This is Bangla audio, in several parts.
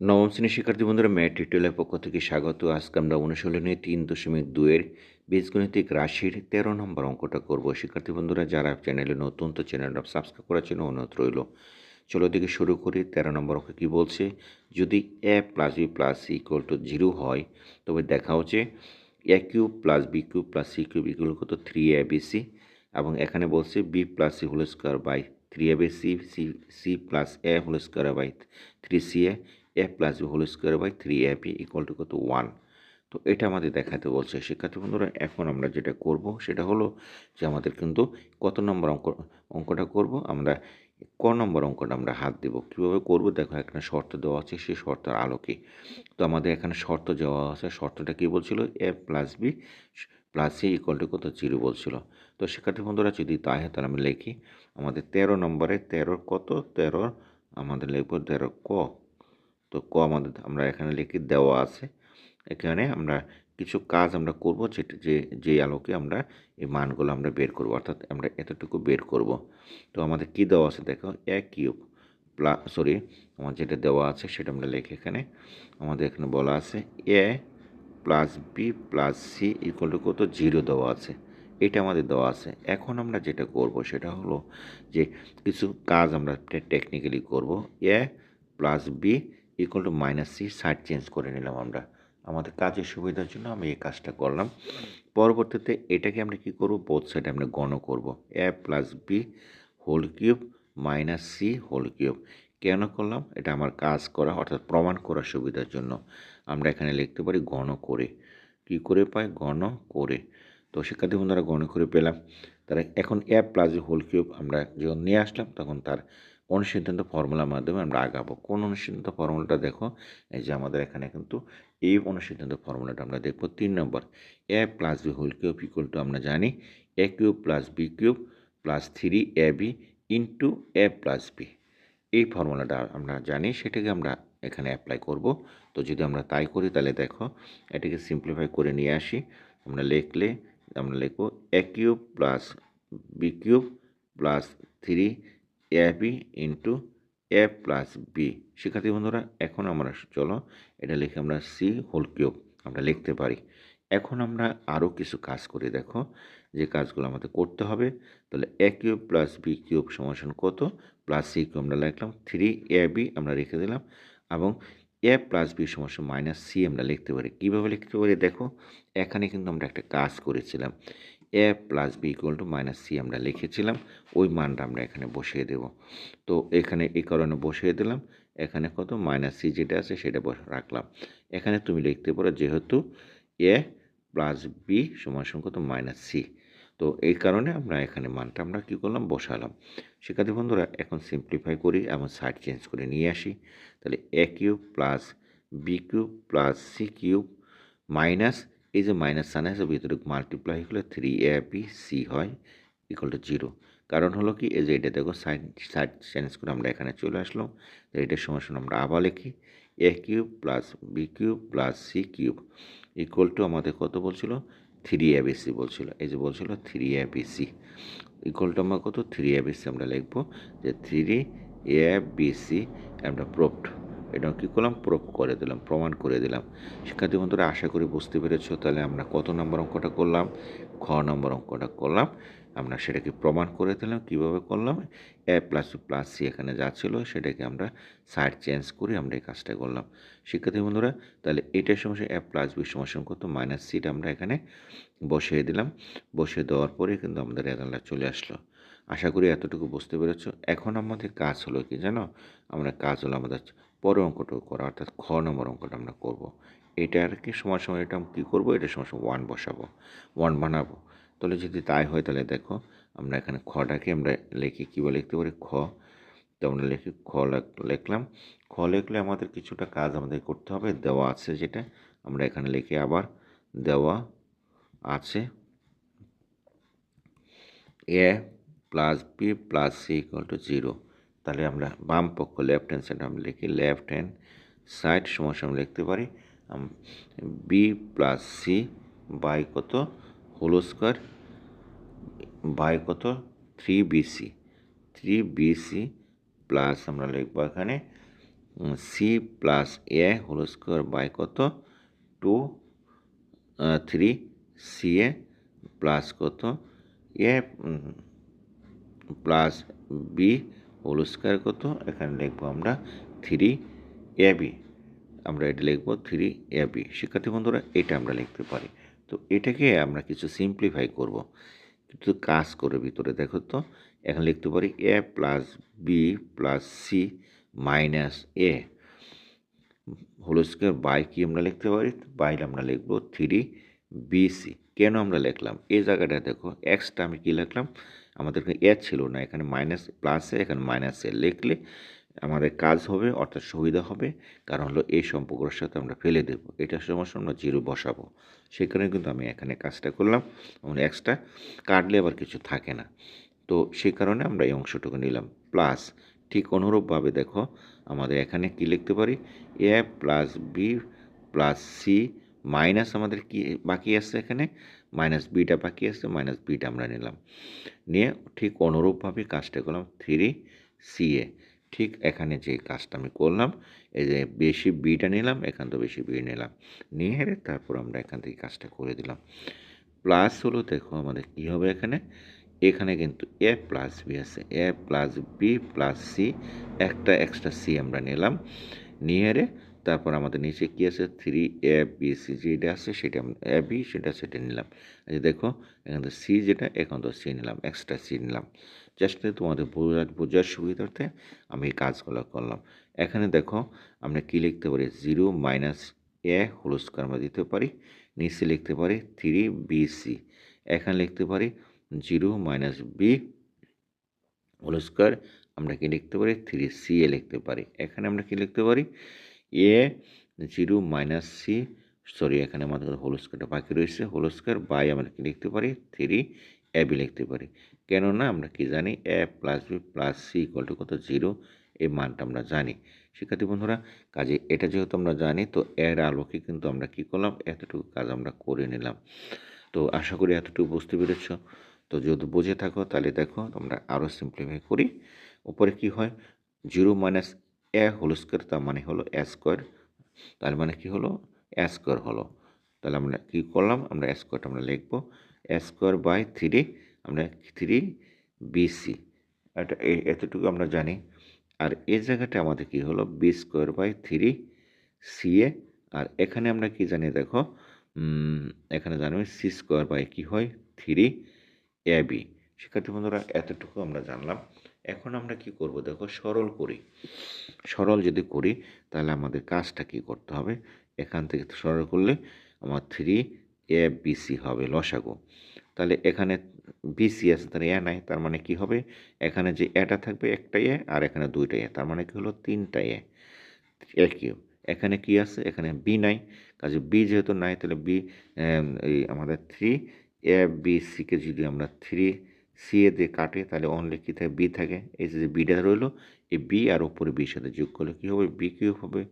নবম শ্রেণির শিক্ষার্থী বন্ধুরা, ম্যাট টিউটোরিয়ালের পক্ষ থেকে স্বাগত। আজকে আমরা অনুশীলনে তিন দশমিক দুয়ের বীজগণিতিক রাশির তেরো নম্বর অঙ্কটা করব। শিক্ষার্থী বন্ধুরা, যারা চ্যানেলে নতুন তো চ্যানেলটা সাবস্ক্রাইব করার জন্য অনুরোধ রইল। চলো দিকে শুরু করি। তেরো নম্বর অঙ্ক কী বলছে? যদি A plus B plus equal to zero হয়, তবে দেখা হচ্ছে A cube plus B cube plus C cube equal কত? Three A B C. এবং এখানে বলছে B plus C whole square by three A B C C C plus A whole square by three C A. A plus B whole square by three A B equal to কত? ওয়ান তো এটা আমাদের দেখাতে বলছে শিক্ষার্থী বন্ধুরা, এখন আমরা যেটা করব সেটা হলো যে আমাদের কিন্তু কত নম্বর অঙ্ক, অঙ্কটা করব? আমরা ক নম্বর অঙ্কটা আমরা হাত দেব। কীভাবে করব? দেখো এখানে শর্ত দেওয়া আছে, সেই শর্তের আলোকে। তো আমাদের এখানে শর্ত দেওয়া আছে, শর্তটা কী বলছিল? A plus B plus C equal to কত? জিরো বলছিল। তো শিক্ষার্থী বন্ধুরা, যদি তাই হয় তাহলে আমি লিখি, আমাদের তেরো নম্বরে তেরোর কত? তেরোর, আমাদের লিখব তেরো ক। তো ক আমাদের আমরা এখানে লিখে দেওয়া আছে। এখানে আমরা কিছু কাজ আমরা করব যেটা, যে যে আলোকে আমরা এই মানগুলো আমরা বের করব, অর্থাৎ আমরা এতটুকু বের করব। তো আমাদের কি দেওয়া আছে দেখো? এ কিউব প্লা, সরি, আমার যেটা দেওয়া আছে সেটা আমরা লিখে এখানে, আমাদের এখানে বলা আছে A plus B plus C equal to কত? জিরো দেওয়া আছে। এটা আমাদের দেওয়া আছে। এখন আমরা যেটা করব সেটা হলো যে, কিছু কাজ আমরা টেকনিক্যালি করব। A plus B equal to minus C side change করে নিলাম আমরা। আমাদের কাজের সুবিধার জন্য আমি এই কাজটা করলাম। পরবর্তীতে এটাকে আমরা কি করব? বোথ সাইডে আমরা গণ করব। A plus B whole cube minus C whole cube কেন করলাম? এটা আমার কাজ করা, অর্থাৎ প্রমাণ করার সুবিধার জন্য। আমরা এখানে লিখতে পারি গণ করে। কি করে পাই? গণ করে। তো শিক্ষার্থী বন্ধুরা, গণ করে পেলাম। তারা এখন এ প্লাস হোল কিউব আমরা যখন নিয়ে আসলাম, তখন তার অনুসিদ্ধান্ত ফর্মুলার মাধ্যমে আমরা আগাবো। কোন অনুসিদ্ধান্ত ফর্মুলাটা দেখো? এই যে আমাদের এখানে কিন্তু এই অনুসিদ্ধান্ত ফর্মুলাটা আমরা দেখব তিন নম্বর। A plus B whole cube equal to আমরা জানি। A cube plus B cube plus three A B into A plus B. এই ফর্মুলাটা আমরা জানি, সেটাকে আমরা এখানে অ্যাপ্লাই করব। তো যদি আমরা তাই করি, তাহলে দেখো, এটাকে সিম্পলিফাই করে নিয়ে আসি। আমরা লিখলে, আমরা লিখব A cube plus B cube plus three A B into A plus B শিক্ষার্থী বন্ধুরা, এখন আমরা চলো এটা লিখে আমরা সি হোল কিউব আমরা লিখতে পারি। এখন আমরা আরও কিছু কাজ করি, দেখো। যে কাজগুলো আমাদের করতে হবে, তাহলে A cube plus B cube সমাসন কত? প্লাস সি কিউব আমরা লিখলাম থ্রি এ বি আমরা রেখে দিলাম, এবং এ প্লাস বি সমস্যা মাইনাস সি আমরা লিখতে পারি। কীভাবে লিখতে পারি, দেখো। এখানে কিন্তু আমরা একটা কাজ করেছিলাম। A plus B equal to minus C আমরা লিখেছিলাম, ওই মানটা আমরা এখানে বসিয়ে দেব। তো এখানে এই কারণে বসিয়ে দিলাম, এখানে কত? মাইনাস সি যেটা আছে সেটা বস রাখলাম। এখানে তুমি লিখতে পারো যেহেতু এ প্লাস বি সমান কত? মাইনাস সি তো এই কারণে আমরা এখানে মানটা আমরা কী করলাম? বসালাম। শিক্ষার্থী বন্ধুরা, এখন সিম্পলিফাই করি এবং সাইড চেঞ্জ করে নিয়ে আসি। তাহলে A cube plus B cube plus C cube minus এই যে মাইনাস সান আছে, ভিতরে মাল্টিপ্লাই হলে থ্রি এ বি সি হয় ইকুয়াল টু জিরো কারণ হলো কি, এই যে এটা দেখো সাইড সাইড চেঞ্জ করে আমরা এখানে চলে আসলাম। তো এটার সময় আমরা আবার লিখি A cube plus B cube plus C cube equal to আমাদের কত বলছিল? থ্রি এ সি বলছিল। এই যে বলছিল three A C equal to আমরা কত? থ্রি এ সি আমরা লিখব যে থ্রি এ বি সি আমরা প্রোপ্ট এটা কী করলাম? প্রোপ করে দিলাম, প্রমাণ করে দিলাম। শিক্ষার্থী বন্ধুরা, আশা করি বুঝতে পেরেছ। তাহলে আমরা কত নম্বর অঙ্কটা করলাম? খ নম্বর অঙ্কটা করলাম। আমরা সেটাকে প্রমাণ করে দিলাম, কীভাবে করলাম? এ প্লাস প্লাস সি এখানে যা ছিল সেটাকে আমরা সাইড চেঞ্জ করে আমরা এই কাজটা করলাম। শিক্ষার্থী বন্ধুরা, তাহলে এটার সমস্যা, এ প্লাস বি সমস্যা কত? মাইনাস সিটা আমরা এখানে বসিয়ে দিলাম। বসিয়ে দেওয়ার পরে কিন্তু আমাদের রেজাল্টটা চলে আসলো। আশা করি এতটুকু বুঝতে পেরেছ। এখন আমাদের কাজ হলো কি জানো? আমরা কাজ হলো আমাদের পরের অঙ্কটাও করা, অর্থাৎ খ নম্বর অঙ্কটা আমরা করব। এটা আর কি সময় সময় এটা আমি কী করব? এটা সময় সময় ওয়ান বসাবো। ওয়ান বানাবো। তাহলে যদি তাই হয় তাহলে দেখো, আমরা এখানে খটাকে আমরা লিখি বলে লিখতে পারি? খ তো আমরা লিখি খ লিখলাম। খ লিখলে আমাদের কিছুটা কাজ আমাদের করতে হবে। দেওয়া আছে যেটা, আমরা এখানে লিখি আবার, দেওয়া আছে। A plus B plus C equal to zero তাহলে আমরা বাম পক্ষ লেফট হ্যান্ড সাইড আমরা লিখি লেফট হ্যান্ড সাইড সমস্যা আমরা লিখতে পারি। বি প্লাস সি বাই কত? হোল স্কোয়ার বাই কত? Three BC three BC plus আমরা লিখব এখানে C plus A whole square by কত? Two three C A plus কত? A plus B whole square কত? এখানে লিখব আমরা থ্রি এ বি আমরা এটা লিখব থ্রি এ বি শিক্ষার্থী বন্ধুরা, এটা আমরা লিখতে পারি। তো এটাকে আমরা কিছু সিম্পলিফাই করব। কিছু কাজ করে ভিতরে দেখো তো, এখন লিখতে পারি A plus B plus C minus A whole square by কি আমরা লিখতে পারি? বাইরে আমরা লিখব থ্রি বিসি কেন আমরা লিখলাম? এই জায়গাটা দেখো এক্সটা আমি কী লিখলাম? আমাদেরকে এ ছিল না, এখানে মাইনাস প্লাসে এখানে মাইনাসে লিখলে আমাদের কাজ হবে, অর্থাৎ সুবিধা হবে, কারণ হলো এই সম্পর্কের সাথে আমরা ফেলে দেব। এটা সমস্যা আমরা জিরো বসাবো। সেই কারণে কিন্তু আমি এখানে কাজটা করলাম, আমার এক্সট্রা কাটলে আবার কিছু থাকে না। তো সেই কারণে আমরা এই অংশটুকু নিলাম। প্লাস ঠিক অনুরূপভাবে দেখো, আমাদের এখানে কি লিখতে পারি? A plus B plus C minus আমাদের কি বাকি আছে এখানে? মাইনাস বিটা বাকি আছে, মাইনাস বিটা আমরা নিলাম। নিয়ে ঠিক অনুরূপভাবে কাজটা করলাম থ্রি সি এ ঠিক এখানে যে কাজটা আমি করলাম, এই যে বেশি বিটা নিলাম, এখান তো বেশি বি নিলাম। নিয়ে তারপর আমরা এখান থেকে কাজটা করে দিলাম। প্লাস হলো দেখো আমাদের কী হবে এখানে? এখানে কিন্তু এ প্লাস বি আছে। A plus B plus C একটা এক্সট্রা সি আমরা নিলাম। নিয়ে তারপর আমাদের নিচে কী আছে? থ্রি এ বি সি যেটা আছে সেটা এ বি সেটা সেটা নিলাম। এই দেখো, এখান থেকে সি যেটা, এখান তো সি নিলাম এক্সট্রা সি নিলাম। জাস্ট তোমাদের বোঝার বোঝার সুবিধার্থে আমি এই কাজগুলো করলাম। এখানে দেখো, আমরা কী লিখতে পারি? Zero minus A whole square আমরা দিতে পারি, নিচে লিখতে পারি থ্রি বি সি এখানে লিখতে পারি zero minus B whole square আমরা কি লিখতে পারি? থ্রি সি এ লিখতে পারি। এখানে আমরা কি লিখতে পারি? A zero minus C sorry এখানে আমাদের হোল স্কোয়ারটা বাকি রয়েছে হোল স্কোয়ার বাই আমরা কি লিখতে পারি? থ্রি এ বি লিখতে পারি। কেননা আমরা কি জানি A plus B plus C equal to কত? জিরো এই মানটা আমরা জানি। শিক্ষার্থী বন্ধুরা, কাজে এটা যেহেতু আমরা জানি, তো এর আলোকে কিন্তু আমরা কি করলাম? এতটুকু কাজ আমরা করে নিলাম। তো আশা করি এতটুকু বুঝতে পেরেছ। তো যদি বুঝে থাকো, তাহলে দেখো, আমরা আরও সিম্পলিফাই করি। উপরে কি হয়? Zero minus A whole square তার মানে হলো এ স্কোয়ার। তার মানে কি হলো? এ স্কোয়ার হলো। তাহলে আমরা কি করলাম? আমরা স্কোয়ারটা আমরা লিখব। এ স্কোয়ার বাই থ্রি, আমরা থ্রি বিসি এটা এতটুকু আমরা জানি। আর এই জায়গাটা আমাদের কি হলো? B square by three C A. আর এখানে আমরা কি জানি দেখো? এখানে জানবে সি স্কোয়ার বাই কী হয়? Three A B. শিক্ষার্থী বন্ধুরা, এতটুকু আমরা জানলাম। এখন আমরা কি করব? দেখো, সরল করি। সরল যদি করি, তাহলে আমাদের কাজটা কি করতে হবে? এখান থেকে সরল করলে আমার থ্রি এ বিসি হবে লসাগো। তাহলে এখানে বিসি আছে তার এ নাই, তার মানে কি হবে? এখানে যে এটা থাকবে, একটা এ আর এখানে দুইটা এ তার মানে কি হলো? তিনটা এ এ কিউব এখানে কি আছে? এখানে বি নাই। কাজে বি যেহেতু নাই, তাহলে বি এই আমাদের থ্রি এ বি সিকে যদি আমরা থ্রি সি এ দিয়ে কাটে, তাহলে অনলি কী থাকে বি থাকে। এই যে বিটা রইল, এই বি আর ওপরে বির সাথে যোগ করলে কী হবে? বি কিউব হবে?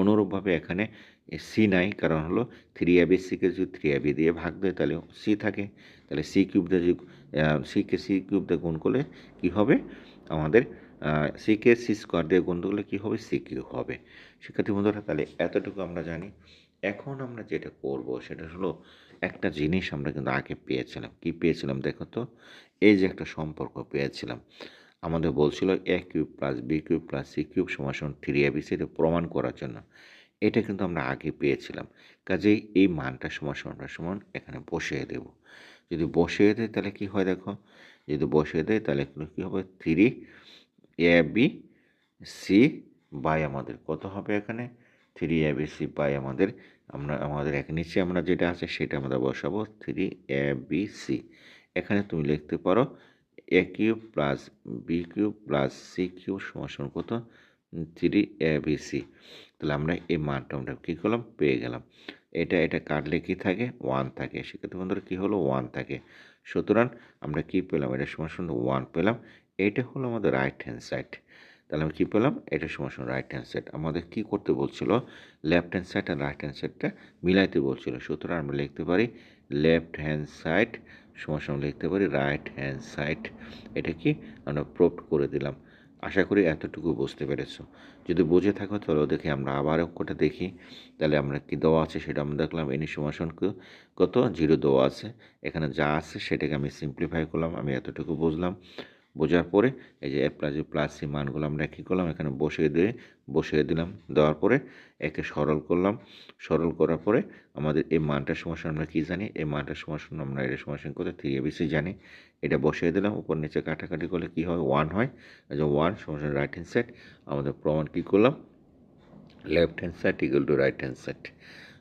অনুরূপভাবে এখানে সি নাই, কারণ হলো থ্রি এ বি সিকে যদি থ্রি এ বি দিয়ে ভাগ দেয়, তাহলে সি থাকে। তাহলে সি কিউব দিয়ে যদি সিকে সি কিউব দিয়ে গুণ করলে কী হবে? আমাদের সিকে সি স্কোয়ার দিয়ে গুণ করলে কী হবে? সি কিউব হবে। শিক্ষার্থী বন্ধুরা, তাহলে এতটুকু আমরা জানি। এখন আমরা যেটা করব সেটা হলো একটা জিনিস আমরা কিন্তু আগে পেয়েছিলাম। কি পেয়েছিলাম দেখো তো? এই যে একটা সম্পর্ক পেয়েছিলাম। আমাদের বলছিল A cube plus B cube plus C cube সমান থ্রি এ বি সেটা প্রমাণ করার জন্য। এটা কিন্তু আমরা আগে পেয়েছিলাম। কাজেই এই মানটা সমান সমান এখানে বসিয়ে দেব। যদি বসিয়ে দেয় তাহলে কি হয় দেখো? যদি বসিয়ে দেয় তাহলে এখানে কী হবে? Three A B C by আমাদের কত হবে এখানে? Three A B C by আমাদের, আমরা, আমাদের এক নিচে আমরা যেটা আছে সেটা আমরা বসাবো থ্রি এ বি সি এখানে তুমি লিখতে পারো A cube plus B cube plus C cube সমান কত? থ্রি এ বি সি তাহলে আমরা এই মানটা আমরা কী করলাম? পেয়ে গেলাম। এটা এটা কাটলে কী থাকে? ওয়ান থাকে। সেক্ষেত্রে বন্ধুরা কী হলো? ওয়ান থাকে। সুতরাং আমরা কী পেলাম? এটা সমান সমান ওয়ান পেলাম। এইটা হলো আমাদের রাইট হ্যান্ড সাইড তাহলে আমি কী পেলাম? এটা সমান রাইট হ্যান্ড সাইড আমাদের কী করতে বলছিল? লেফট হ্যান্ড সাইড আর রাইট হ্যান্ড সাইডটা মিলাইতে বলছিল। সুতরাং আমরা লিখতে পারি লেফট হ্যান্ড সাইড সমান লিখতে পারি রাইট হ্যান্ড সাইড এটা কি? আমরা প্রুভ করে দিলাম। আশা করি এতটুকু বুঝতে পেরেছ। যদি বুঝে থাকো চলো দেখি আমরা আবার অঙ্কটা দেখি। তাহলে আমরা কি দেওয়া আছে সেটা আমরা দেখলাম। এনি সমাসন কত? জিরো দেওয়া আছে। এখানে যা আছে সেটাকে আমি সিম্পলিফাই করলাম। আমি এতটুকু বুঝলাম। বোঝার পরে এই যে এ প্লাস প্লাস সি মানগুলো আমরা কী করলাম? এখানে বসিয়ে দিয়ে, বসিয়ে দিলাম। দেওয়ার পরে একে সরল করলাম। সরল করার পরে আমাদের এই মানটার সমস্যা আমরা কী জানি? এই মানটার সমাসন আমরা এটা সমাসন করতে থ্রি এবিসি জানি। এটা বসিয়ে দিলাম। উপর নিচে কাটাকাটি করলে কী হয়? ওয়ান হয়। যে ওয়ান সমাসন রাইট হ্যান্ড সাইড আমাদের প্রমাণ কী করলাম? Left hand side equal to right hand side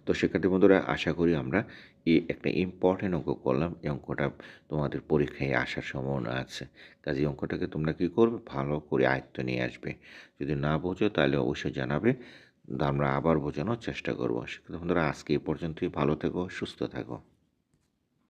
তো শিক্ষার্থী বন্ধুরা, আশা করি আমরা এই একটা ইম্পর্টেন্ট অঙ্ক করলাম। এই অঙ্কটা তোমাদের পরীক্ষায় আসার সম্ভাবনা আছে। কাজে অঙ্কটাকে তোমরা কী করবে? ভালো করে আয়ত্ত নিয়ে আসবে। যদি না বোঝো, তাহলে অবশ্যই জানাবে। আমরা আবার বোঝানোর চেষ্টা করব। শিক্ষার্থী বন্ধুরা, আজকে এই পর্যন্তই। ভালো থেকো, সুস্থ থাকো।